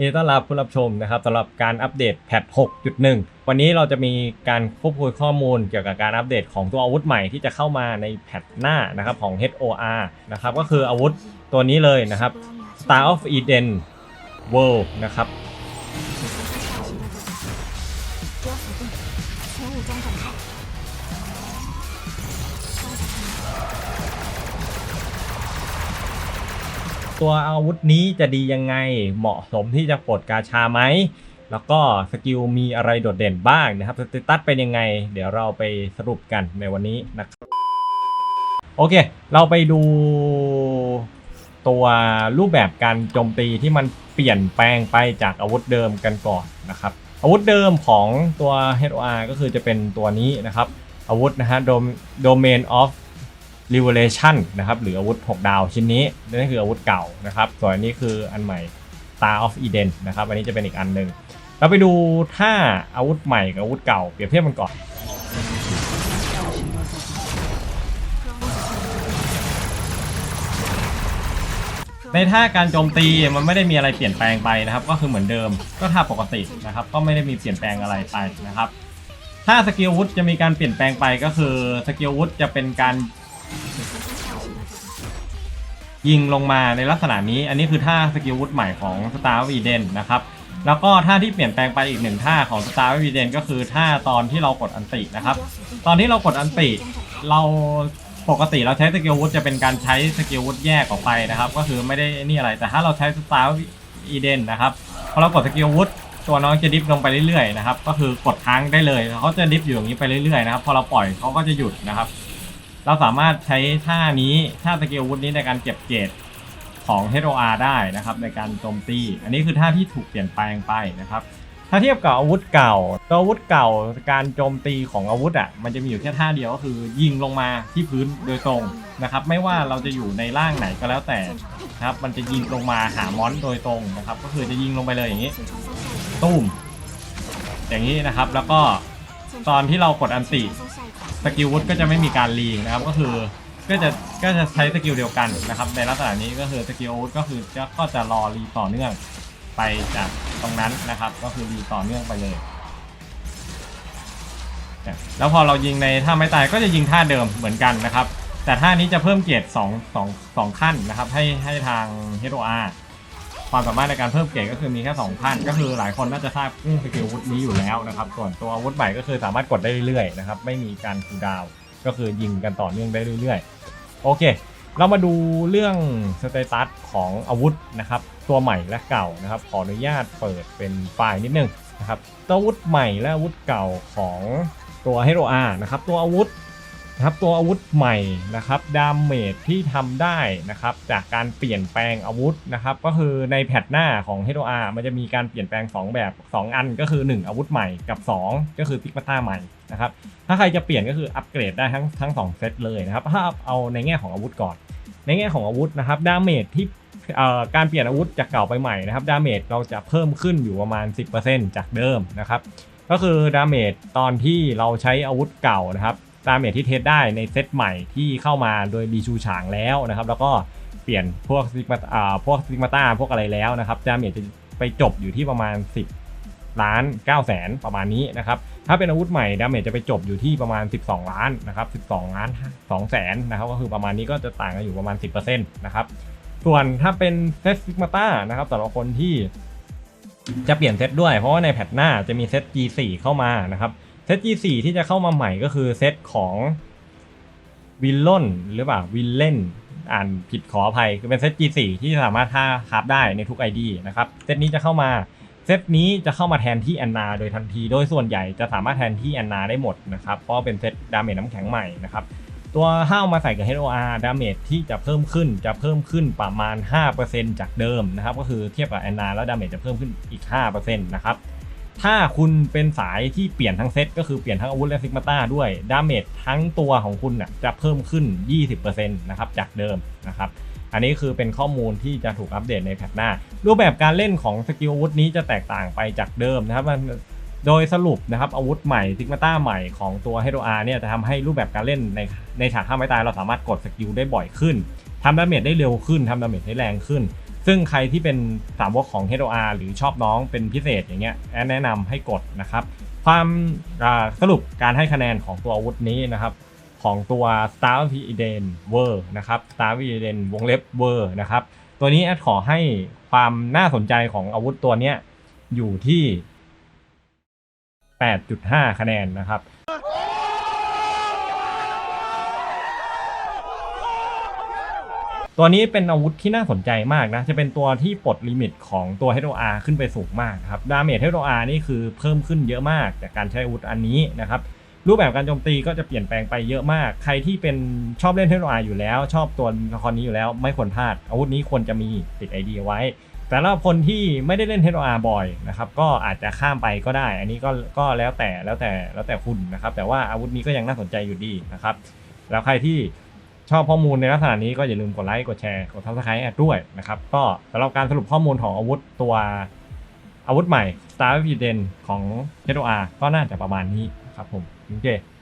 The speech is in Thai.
ยินดีต้อนรับผู้รับชมนะครับสำหรับการอัปเดตแพท 6.1 วันนี้เราจะมีการควบคุมข้อมูลเกี่ยวกับการอัปเดตของตัวอาวุธใหม่ที่จะเข้ามาในแพทหน้านะครับของ HOR นะครับก็คืออาวุธตัวนี้เลยนะครับ Star of Eden World นะครับ ตัวอาวุธนี้จะดียังไงเหมาะสมที่จะปลดกาชาไหม แล้วก็สกิลมีอะไรโดดเด่นบ้างนะครับสเตตัสเป็นยังไง เดี๋ยวเราไปสรุปกันในวันนี้นะครับ โอเค เราไปดูตัวรูปแบบการโจมตีที่มันเปลี่ยนแปลงไปจากอาวุธเดิมกันก่อนนะครับอาวุธเดิมของตัว HOR ก็คือจะเป็นตัวนี้นะครับ อาวุธนะฮะ Domain of Revelation นะครับหรืออาวุธ 6 ดาวชิ้นนี้นั่นคืออาวุธเก่านะครับส่วนอันนี้คืออันใหม่ Star of Eden นะครับอันนี้จะเป็นอีกอันหนึ่งเราไปดูท่าอาวุธใหม่กับอาวุธเก่าเปรียบเทียบมันก่อนในท่าการโจมตีมันไม่ได้มีอะไรเปลี่ยนแปลงไปนะครับ ก็คือเหมือนเดิมก็ท่าปกตินะครับ ก็ไม่ได้มีเปลี่ยนแปลงอะไรไปนะครับ ถ้าสกิลวุธจะมีการเปลี่ยนแปลงไปก็คือสกิลวุธจะเป็นการ ยิงลงมาในลักษณะนี้ อันนี้คือท่าสกิลวุธใหม่ของ Star of Eden นะครับ แล้วก็ท่าที่เปลี่ยนแปลงไปอีกหนึ่งท่าของ Star of Eden ก็คือท่าตอนที่เรากดอันตินะครับ ตอนที่เรากดอันติเราปกติเราใช้สกิลวุธจะเป็นการใช้สกิลวุธแยกออกไปนะครับ ก็คือไม่ได้นี่อะไร แต่ถ้าเราใช้สตาร์อีเดนนะครับพอเรากดสกิลวุธตัวน้องจะดิฟลงไปเรื่อยๆนะครับ ก็คือกดค้างได้เลยเขาจะดิฟอยู่อย่างนี้ไปเรื่อยๆนะครับ พอเราปล่อยเขาก็จะหยุดนะครับ เราสามารถใช้ท่านี้ท่าสกิลวุธนี้ในการเก็บเกรดของ HOR ได้นะครับในการโจมตี อันนี้คือท่าที่ถูกเปลี่ยนแปลงไปนะครับถ้าเทียบกับอาวุธเก่าตัวอาวุธเก่าการโจมตีของอาวุธอะมันจะมีอยู่แค่ท่าเดียวก็คือ ยิงลงมาที่พื้นโดยตรงนะครับไม่ว่าเราจะอยู่ในร่างไหนก็แล้วแต่ครับมันจะยิงลงมาหามอนโดยตรงนะครับก็คือจะยิงลงไปเลยอย่างนี้ตุ้มอย่างนี้นะครับแล้วก็ตอนที่เรากดอันติ สกิลวุธก็จะไม่มีการรีนะครับก็คือก็จะก็จะใช้สกิลเดียวกันนะครับ ในลักษณะนี้ก็คือสกิลวุธก็คือจะก็จะรอรีต่อเนื่องไปจากตรงนั้นนะครับ ก็คือรีต่อเนื่องไปเลยเนี่ยแล้วพอเรายิงในท่าไม้ตายก็จะยิงท่าเดิมเหมือนกันนะครับ แต่ท่านี้จะเพิ่มเกียรติ2 2 2ขั้นนะครับ ให้ให้ทาง HOR ความสามารถในการเพิ่มเกรติก็คือมีแค่2ขั้นก็คือหลายคนน่าจะทราบสกิลวุธนี้อยู่แล้วนะครับ ส่วนตัวอาวุธใหม่ก็คือสามารถกดได้เรื่อยๆนะครับไม่มีการคูดาวก็คือยิงกันต่อเนื่องได้เรื่อยๆ โอเค เรามาดูเรื่องสเตตัสของอาวุธนะครับ ตัวใหม่และเก่านะครับ ขออนุญาตเปิดเป็นไฟล์นิดนึงนะครับตัวอาวุธใหม่และอาวุธเก่าของตัว Hero R นะครับ ตัวอาวุธ นะครับตัวอาวุธใหม่นะครับดาเมจที่ทำได้นะครับจากการเปลี่ยนแปลงอาวุธนะครับก็คือในแพทหน้าของ Hero R มันจะมีการเปลี่ยนแปลง 2 แบบ 2 อันก็คือ 1 อาวุธใหม่กับ 2 ก็คือติกมาต้าใหม่นะครับถ้าใครจะเปลี่ยนก็คืออัปเกรดได้ทั้งทั้งสองเซตเลยนะครับถ้าเอาในแง่ของอาวุธก่อน ในแง่ของอาวุธนะครับดาเมจที่การเปลี่ยนอาวุธจากเก่าไปใหม่นะครับดาเมจเราจะเพิ่มขึ้นอยู่ประมาณ 10%จากเดิมนะครับก็คือดาเมจตอนที่เราใช้อาวุธเก่านะครับ ดาเมจที่เทสได้ในเซตใหม่ที่เข้ามาโดยบีชูฉางแล้วนะครับ แล้วก็เปลี่ยนพวกซิกมาอ่าพวกซิกมาตาพวกอะไรแล้วนะครับดาเมจจะไปจบอยู่ที่ประมาณ 10 ล้าน9แสนประมาณนี้นะครับ ถ้าเป็นอาวุธใหม่ดาเมจจะไปจบอยู่ที่ประมาณ 12 ล้านนะครับ12 ล้าน2แสนนะครับก็คือประมาณนี้ก็จะต่างกันอยู่ประมาณ 10%นะครับส่วนถ้าเป็นเซตซิกมาต้านะครับสำหรับคนที่จะเปลี่ยนเซตด้วยเพราะว่าในแพทหน้าจะมีเซต G4 เข้ามานะครับ เซต G4 ที่จะเข้ามาใหม่ก็คือเซตของวิลลอนหรือเปล่าวิลเล่นอ่านผิดขออภัยคือเป็นเซต G4 ที่สามารถท่าคราฟได้ในทุก ID นะครับเซตนี้จะเข้ามาเซตนี้จะเข้ามาแทนที่แอนนาโดยทันทีโดยส่วนใหญ่จะสามารถแทนที่แอนนาได้หมดนะครับเพราะเป็นเซตดาเมจน้ำแข็งใหม่นะครับตัวห้าวมาใส่กับ HOR ดาเมจที่จะเพิ่มขึ้นจะเพิ่มขึ้นประมาณ 5%จากเดิมนะครับก็คือเทียบกับแอนนาแล้วดาเมจจะเพิ่มขึ้นอีก 5%นะครับ ถ้าคุณเป็นสายที่เปลี่ยนทั้งเซตก็คือเปลี่ยนทั้งอาวุธและซิกมาต้าด้วยดาเมจทั้งตัวของคุณน่ะจะเพิ่มขึ้น 20%นะครับจากเดิมนะครับอันนี้คือเป็นข้อมูลที่จะถูกอัปเดตในแพทหน้า รูปแบบการเล่นของสกิลอาวุธนี้จะแตกต่างไปจากเดิมนะครับโดยสรุปนะครับอาวุธใหม่ซิกมาต้าใหม่ของตัวเฮโรอาเนี่ยจะทำให้รูปแบบการเล่นในในฉากฆ่าไม้ตายเราสามารถกดสกิลได้บ่อยขึ้นทำดาเมจได้เร็วขึ้นทำดาเมจได้แรงขึ้น ซึ่งใครที่เป็นสาวกของ HOR หรือชอบน้องเป็นพิเศษอย่างเงี้ยแอนแนะนำให้กดนะครับ ความสรุปการให้คะแนนของตัวอาวุธนี้นะครับ ของตัว Star of Eden w o r นะครับ Star of Eden วงเล็บ w o r นะครับตัวนี้แอดขอให้ความน่าสนใจของอาวุธตัวเนี้ยอยู่ที่ 8.5 คะแนนนะครับ ตัวนี้เป็นอาวุธที่น่าสนใจมากนะ จะเป็นตัวที่ปลดลิมิตของตัว HOR ขึ้นไปสูงมากครับดาเมจ HOR นี่คือเพิ่มขึ้นเยอะมากจากการใช้อาวุธอันนี้นะครับรูปแบบการโจมตีก็จะเปลี่ยนแปลงไปเยอะมาก ใครที่เป็นชอบเล่น HOR อยู่แล้ว ชอบตัวละครนี้อยู่แล้วไม่ควรพลาด อาวุธนี้ควรจะมีติด ID เอาไว้ แต่ละคนที่ไม่ได้เล่น HOR บ่อยนะครับก็อาจจะข้ามไปก็ได้ อันนี้ก็ก็แล้วแต่แล้วแต่แล้วแต่คุณนะครับแต่ว่าอาวุธนี้ก็ยังน่าสนใจอยู่ดีนะครับแล้วใครที่ ชอบข้อมูลในลักษณะนี้ก็อย่าลืมกดไลค์ กดแชร์ กดทับสไครต์แอดด้วยนะครับ ก็สำหรับการสรุปข้อมูลของอาวุธตัวอาวุธใหม่ Star of Eden ของ HOR ก็น่าจะประมาณนี้ครับผมโอเค